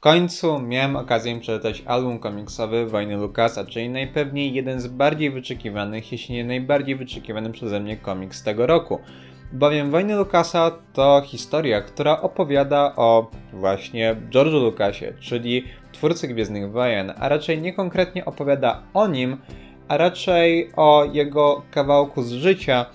W końcu miałem okazję przeczytać album komiksowy Wojny Lucasa, czyli najpewniej jeden z bardziej wyczekiwanych, jeśli nie najbardziej wyczekiwany przeze mnie komiks tego roku. Bowiem Wojny Lucasa to historia, która opowiada o właśnie George'u Lucasie, czyli twórcy Gwiezdnych Wojen, a raczej nie konkretnie opowiada o nim, a raczej o jego kawałku z życia,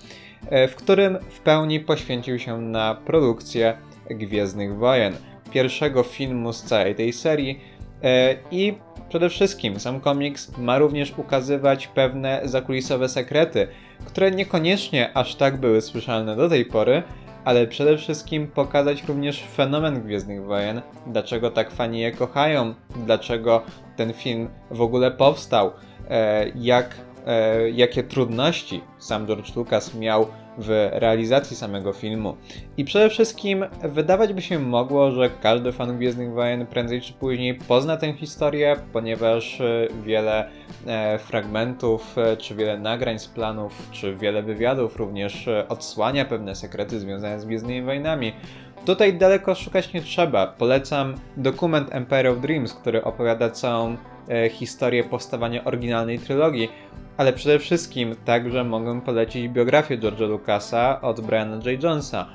e, w którym w pełni poświęcił się na produkcję Gwiezdnych Wojen, pierwszego filmu z całej tej serii. E, i przede wszystkim sam komiks ma również ukazywać pewne zakulisowe sekrety, które niekoniecznie aż tak były słyszalne do tej pory, ale przede wszystkim pokazać również fenomen Gwiezdnych Wojen, dlaczego tak fani je kochają, dlaczego ten film w ogóle powstał, e, jak, e, jakie trudności sam George Lucas miał w realizacji samego filmu. I przede wszystkim wydawać by się mogło, że każdy fan Gwiezdnych Wojen prędzej czy później pozna tę historię, ponieważ e, wiele e, fragmentów, e, czy wiele nagrań z planów, czy wiele wywiadów również odsłania pewne sekrety związane z Gwiezdnymi Wojnami. Tutaj daleko szukać nie trzeba. Polecam dokument Empire of Dreams, który opowiada całą e, historię powstawania oryginalnej trylogii, ale przede wszystkim także mogę polecić biografię George'a Lucasa od Briana J. Jonesa,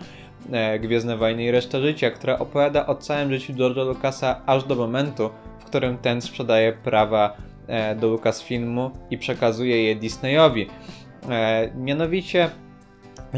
e, Gwiezdne Wojny i reszta życia, która opowiada o całym życiu George'a Lucasa aż do momentu, w którym ten sprzedaje prawa e, do Lucasfilmu i przekazuje je Disneyowi. E, Mianowicie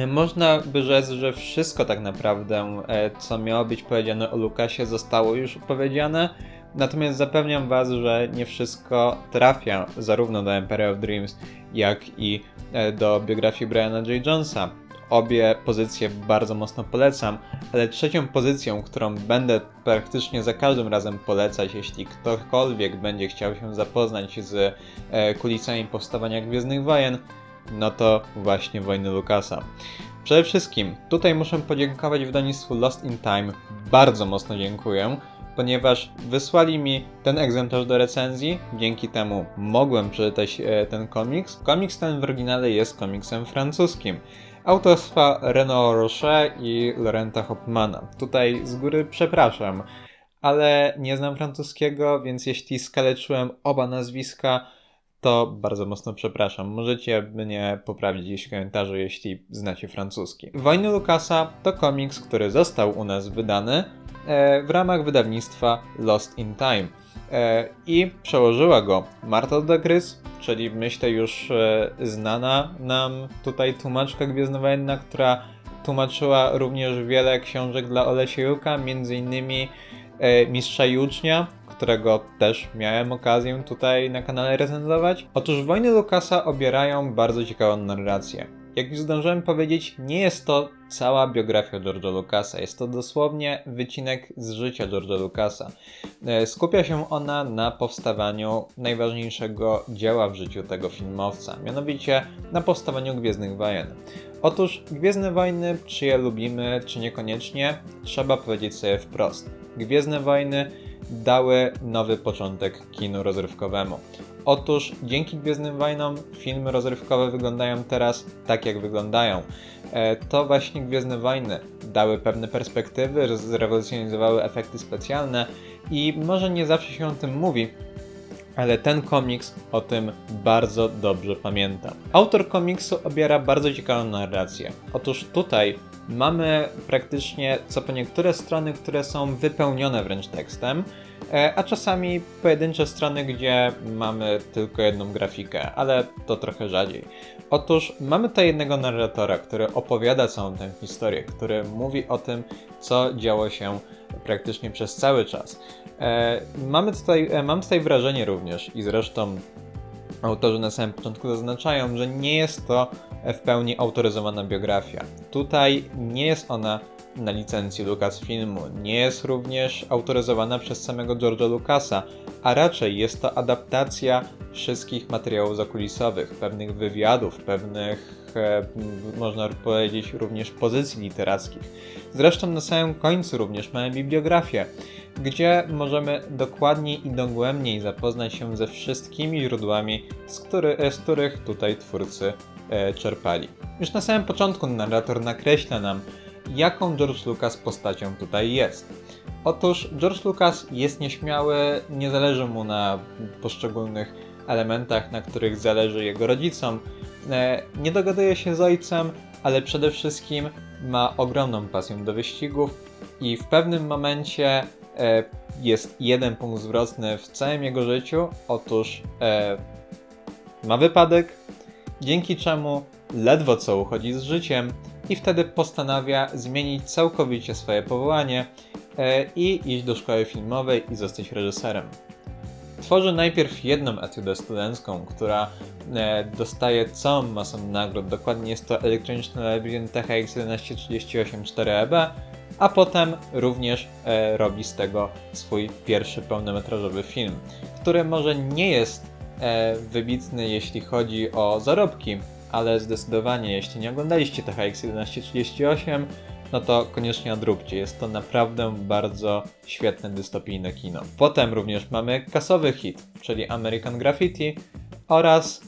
można by rzec, że wszystko tak naprawdę, e, co miało być powiedziane o Lucasie, zostało już powiedziane. Natomiast zapewniam Was, że nie wszystko trafia zarówno do Empire of Dreams, jak i e, do biografii Briana J. Jonesa. Obie pozycje bardzo mocno polecam, ale trzecią pozycją, którą będę praktycznie za każdym razem polecać, jeśli ktokolwiek będzie chciał się zapoznać z e, kulisami powstawania Gwiezdnych Wojen, no to właśnie Wojny Lucasa. Przede wszystkim tutaj muszę podziękować wydawnictwu Lost in Time. Bardzo mocno dziękuję, ponieważ wysłali mi ten egzemplarz do recenzji. Dzięki temu mogłem przeczytać e, ten komiks. Komiks ten w oryginale jest komiksem francuskim. Autorstwa Renaud Roche i Laurenta Hopmana. Tutaj z góry przepraszam, ale nie znam francuskiego, więc jeśli skaleczyłem oba nazwiska, to bardzo mocno przepraszam. Możecie mnie poprawić gdzieś w komentarzu, jeśli znacie francuski. Wojny Lucasa to komiks, który został u nas wydany e, w ramach wydawnictwa Lost in Time. E, I przełożyła go Marta Degrys, czyli myślę już e, znana nam tutaj tłumaczka gwiezdnowojenna, która tłumaczyła również wiele książek dla Olesiejuka, między innymi Mistrza i Ucznia, którego też miałem okazję tutaj na kanale recenzować. Otóż Wojny Lucasa obierają bardzo ciekawą narrację. Jak już zdążyłem powiedzieć, nie jest to cała biografia George'a Lucasa, jest to dosłownie wycinek z życia George'a Lucasa. E, Skupia się ona na powstawaniu najważniejszego dzieła w życiu tego filmowca, mianowicie na powstawaniu Gwiezdnych Wojen. Otóż Gwiezdne Wojny, czy je lubimy, czy niekoniecznie, trzeba powiedzieć sobie wprost. Gwiezdne Wojny dały nowy początek kinu rozrywkowemu. Otóż dzięki Gwiezdnym Wojnom filmy rozrywkowe wyglądają teraz tak, jak wyglądają. E, To właśnie Gwiezdne Wojny dały pewne perspektywy, zrewolucjonizowały efekty specjalne i może nie zawsze się o tym mówi, ale ten komiks o tym bardzo dobrze pamięta. Autor komiksu obiera bardzo ciekawą narrację. Otóż tutaj mamy praktycznie co po niektóre strony, które są wypełnione wręcz tekstem, a czasami pojedyncze strony, gdzie mamy tylko jedną grafikę, ale to trochę rzadziej. Otóż mamy tutaj jednego narratora, który opowiada całą tę historię, który mówi o tym, co działo się praktycznie przez cały czas. E, mamy tutaj, e, mam tutaj wrażenie również, i zresztą autorzy na samym początku zaznaczają, że nie jest to w pełni autoryzowana biografia. Tutaj nie jest ona na licencji Lucasfilmu, nie jest również autoryzowana przez samego George'a Lucasa, a raczej jest to adaptacja wszystkich materiałów zakulisowych, pewnych wywiadów, pewnych, e, można powiedzieć, również pozycji literackich. Zresztą na samym końcu również mamy bibliografię, gdzie możemy dokładniej i dogłębniej zapoznać się ze wszystkimi źródłami, z, który, z których tutaj twórcy e, czerpali. Już na samym początku narrator nakreśla nam, jaką George Lucas postacią tutaj jest. Otóż George Lucas jest nieśmiały, nie zależy mu na poszczególnych elementach, na których zależy jego rodzicom. E, Nie dogaduje się z ojcem, ale przede wszystkim ma ogromną pasję do wyścigów i w pewnym momencie e, jest jeden punkt zwrotny w całym jego życiu. Otóż e, ma wypadek, dzięki czemu ledwo co uchodzi z życiem i wtedy postanawia zmienić całkowicie swoje powołanie e, i iść do szkoły filmowej i zostać reżyserem. Tworzy najpierw jedną etiudę studencką, która e, dostaje całą masę nagród. Dokładnie jest to elektroniczny labirynt THX 1138 4EB, a potem również e, robi z tego swój pierwszy pełnometrażowy film, który może nie jest e, wybitny jeśli chodzi o zarobki, ale zdecydowanie jeśli nie oglądaliście THX 1138, no to koniecznie odróbcie. Jest to naprawdę bardzo świetne dystopijne kino. Potem również mamy kasowy hit, czyli American Graffiti oraz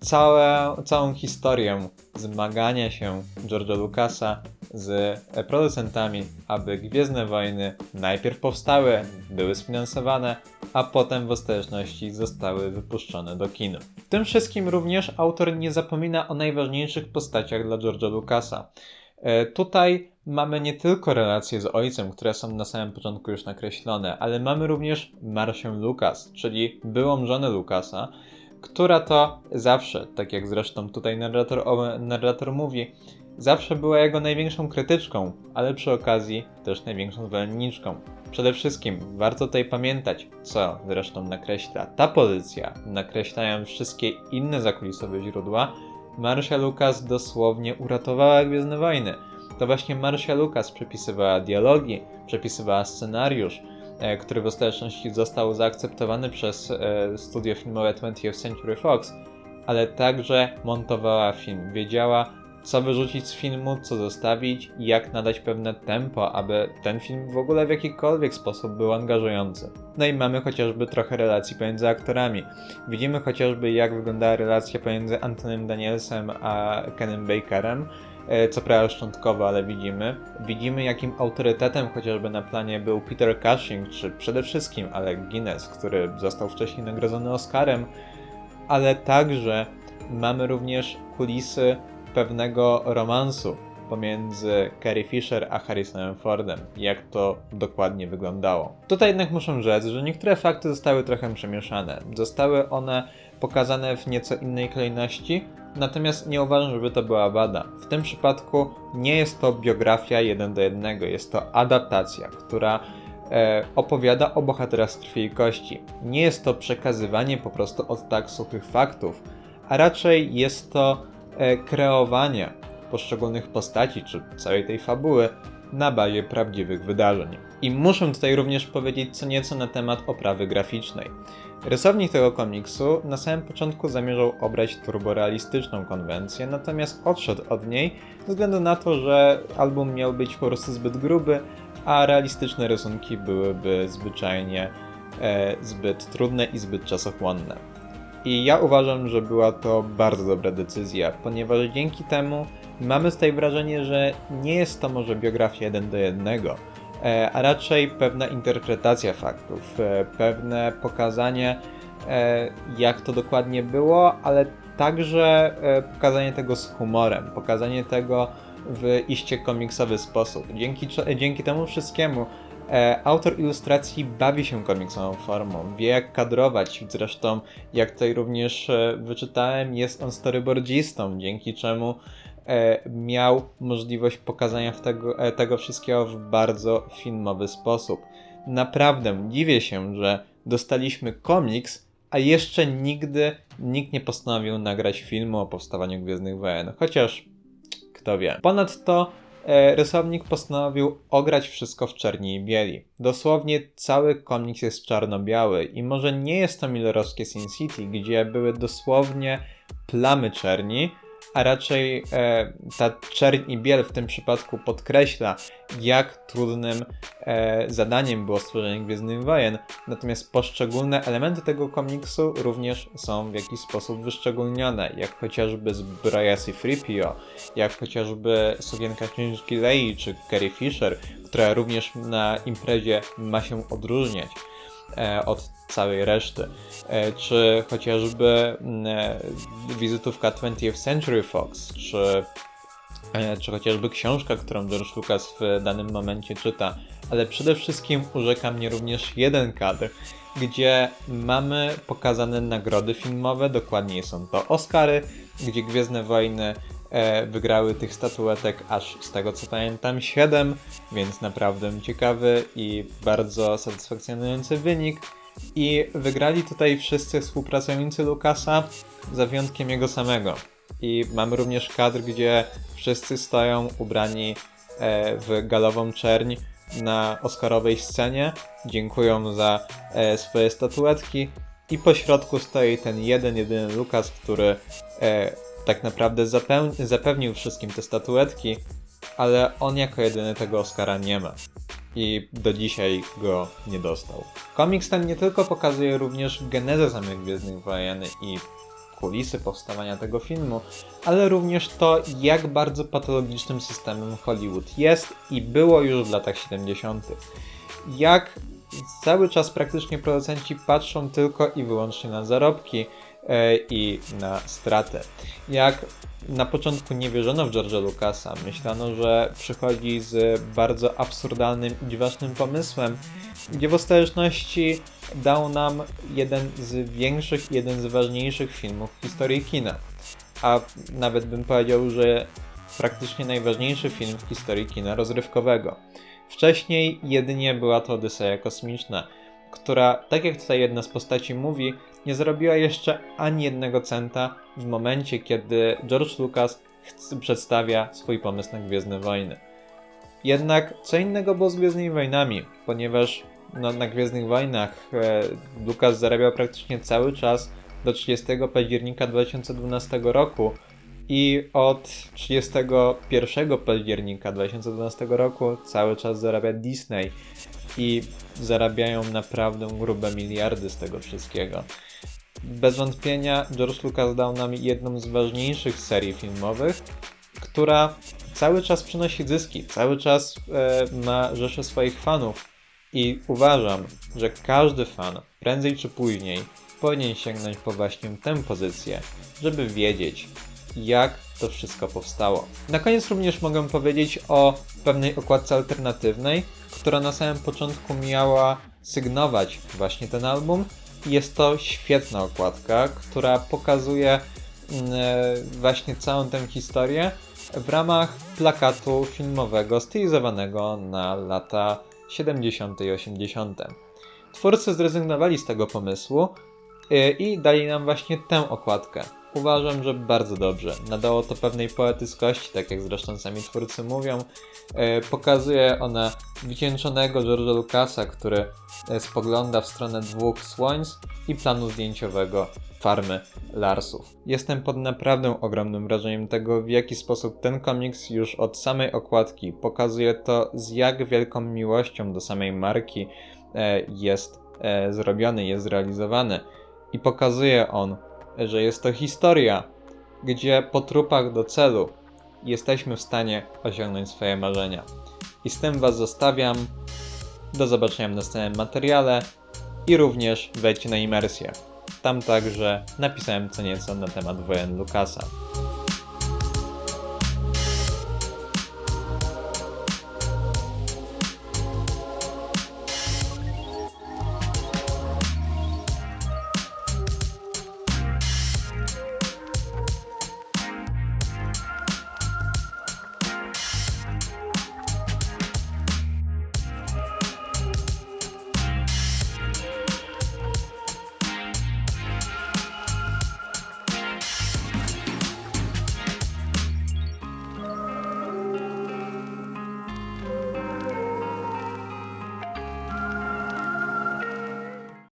całe, całą historię zmagania się George'a Lucasa z producentami, aby Gwiezdne Wojny najpierw powstały, były sfinansowane, a potem w ostateczności zostały wypuszczone do kin. W tym wszystkim również autor nie zapomina o najważniejszych postaciach dla George'a Lucasa. E, Tutaj mamy nie tylko relacje z ojcem, które są na samym początku już nakreślone, ale mamy również Marsię Lucas, czyli byłą żonę Lucasa, która to zawsze, tak jak zresztą tutaj narrator, narrator mówi, zawsze była jego największą krytyczką, ale przy okazji też największą zwolenniczką. Przede wszystkim warto tutaj pamiętać, co zresztą nakreśla ta pozycja, nakreślają wszystkie inne zakulisowe źródła, Marcia Lucas dosłownie uratowała Gwiezdne Wojny. To właśnie Marcia Lucas przepisywała dialogi, przepisywała scenariusz, e, który w ostateczności został zaakceptowany przez e, studio filmowe 20th Century Fox, ale także montowała film. Wiedziała, co wyrzucić z filmu, co zostawić i jak nadać pewne tempo, aby ten film w ogóle w jakikolwiek sposób był angażujący. No i mamy chociażby trochę relacji pomiędzy aktorami. Widzimy chociażby, jak wyglądała relacja pomiędzy Antonym Danielsem a Kenem Bakerem. E, Co prawda szczątkowo, ale widzimy. Widzimy, jakim autorytetem chociażby na planie był Peter Cushing, czy przede wszystkim Alec Guinness, który został wcześniej nagrodzony Oscarem, ale także mamy również kulisy pewnego romansu pomiędzy Carrie Fisher a Harrisonem Fordem, jak to dokładnie wyglądało. Tutaj jednak muszę rzec, że niektóre fakty zostały trochę przemieszane. Zostały one pokazane w nieco innej kolejności, natomiast nie uważam, żeby to była wada. W tym przypadku nie jest to biografia jeden do jednego, jest to adaptacja, która e, opowiada o bohaterach z krwi i kości. Nie jest to przekazywanie po prostu od tak suchych faktów, a raczej jest to kreowanie poszczególnych postaci czy całej tej fabuły na bazie prawdziwych wydarzeń. I muszę tutaj również powiedzieć co nieco na temat oprawy graficznej. Rysownik tego komiksu na samym początku zamierzał obrać turborealistyczną konwencję, natomiast odszedł od niej ze względu na to, że album miał być po prostu zbyt gruby, a realistyczne rysunki byłyby zwyczajnie e, zbyt trudne i zbyt czasochłonne. I ja uważam, że była to bardzo dobra decyzja, ponieważ dzięki temu mamy tutaj wrażenie, że nie jest to może biografia jeden do jednego, e, a raczej pewna interpretacja faktów, e, pewne pokazanie, e, jak to dokładnie było, ale także pokazanie tego z humorem, pokazanie tego w iście komiksowy sposób. Dzięki, dzięki temu wszystkiemu autor ilustracji bawi się komiksową formą, wie jak kadrować, zresztą jak tutaj również e, wyczytałem, jest on storyboardzistą, dzięki czemu e, miał możliwość pokazania tego, e, tego wszystkiego w bardzo filmowy sposób. Naprawdę dziwię się, że dostaliśmy komiks, a jeszcze nigdy nikt nie postanowił nagrać filmu o powstawaniu Gwiezdnych Wojen, chociaż kto wie. Ponadto e, rysownik postanowił ograć wszystko w czerni i bieli. Dosłownie cały komiks jest czarno-biały i może nie jest to millerowskie Sin City, gdzie były dosłownie plamy czerni, a raczej e, ta czerń i biel w tym przypadku podkreśla, jak trudnym e, zadaniem było stworzenie Gwiezdnych Wojen, natomiast poszczególne elementy tego komiksu również są w jakiś sposób wyszczególnione, jak chociażby zbroja C-3PO, jak chociażby sukienka księżniczki Lei czy Carrie Fisher, która również na imprezie ma się odróżniać od całej reszty, e, czy chociażby mm, e, wizytówka 20th Century Fox, czy, e, czy chociażby książka, którą George Lucas w danym momencie czyta, ale przede wszystkim urzeka mnie również jeden kadr, gdzie mamy pokazane nagrody filmowe, dokładniej są to Oscary, gdzie Gwiezdne Wojny e, wygrały tych statuetek aż z tego co pamiętam 7, więc naprawdę ciekawy i bardzo satysfakcjonujący wynik. I wygrali tutaj wszyscy współpracownicy Lucasa, za wyjątkiem jego samego. I mamy również kadr, gdzie wszyscy stoją ubrani e, w galową czerń na Oscarowej scenie, dziękują za e, swoje statuetki i po środku stoi ten jeden, jedyny Lucas, który e, tak naprawdę zapewnił wszystkim te statuetki, ale on jako jedyny tego Oscara nie ma i do dzisiaj go nie dostał. Komiks ten nie tylko pokazuje również genezę samych Gwiezdnych Wojen i kulisy powstawania tego filmu, ale również to, jak bardzo patologicznym systemem Hollywood jest i było już w latach 70. Jak cały czas praktycznie producenci patrzą tylko i wyłącznie na zarobki i na stratę. Jak na początku nie wierzono w George'a Lucasa. Myślano, że przychodzi z bardzo absurdalnym i dziwacznym pomysłem, gdzie w ostateczności dał nam jeden z większych, jeden z ważniejszych filmów w historii kina. A nawet bym powiedział, że praktycznie najważniejszy film w historii kina rozrywkowego. Wcześniej jedynie była to Odyseja Kosmiczna, która, tak jak tutaj jedna z postaci mówi, nie zarobiła jeszcze ani jednego centa w momencie, kiedy George Lucas przedstawia swój pomysł na Gwiezdne Wojny. Jednak co innego było z Gwiezdnymi Wojnami, ponieważ no, na Gwiezdnych Wojnach e, Lucas zarabiał praktycznie cały czas do 30 października 2012 roku i od 31 października 2012 roku cały czas zarabia Disney i zarabiają naprawdę grube miliardy z tego wszystkiego. Bez wątpienia George Lucas dał nam jedną z ważniejszych serii filmowych, która cały czas przynosi zyski, cały czas e, ma rzesze swoich fanów i uważam, że każdy fan prędzej czy później powinien sięgnąć po właśnie tę pozycję, żeby wiedzieć, jak to wszystko powstało. Na koniec również mogę powiedzieć o pewnej okładce alternatywnej, która na samym początku miała sygnować właśnie ten album. Jest to świetna okładka, która pokazuje mm, e, właśnie całą tę historię w ramach plakatu filmowego stylizowanego na lata 70. i 80. Twórcy zrezygnowali z tego pomysłu e, i dali nam właśnie tę okładkę. Uważam, że bardzo dobrze. Nadało to pewnej poetyckości, tak jak zresztą sami twórcy mówią. E, pokazuje ona wycieńczonego George'a Lucasa, który e, spogląda w stronę dwóch słońc i planu zdjęciowego farmy Larsów. Jestem pod naprawdę ogromnym wrażeniem tego, w jaki sposób ten komiks już od samej okładki pokazuje to, z jak wielką miłością do samej marki e, jest zrobiony, jest zrealizowany. I pokazuje on, że jest to historia, gdzie po trupach do celu jesteśmy w stanie osiągnąć swoje marzenia. I z tym Was zostawiam. Do zobaczenia w następnym materiale i również wejdźcie na imersję. Tam także napisałem co nieco na temat wojen Lukasa.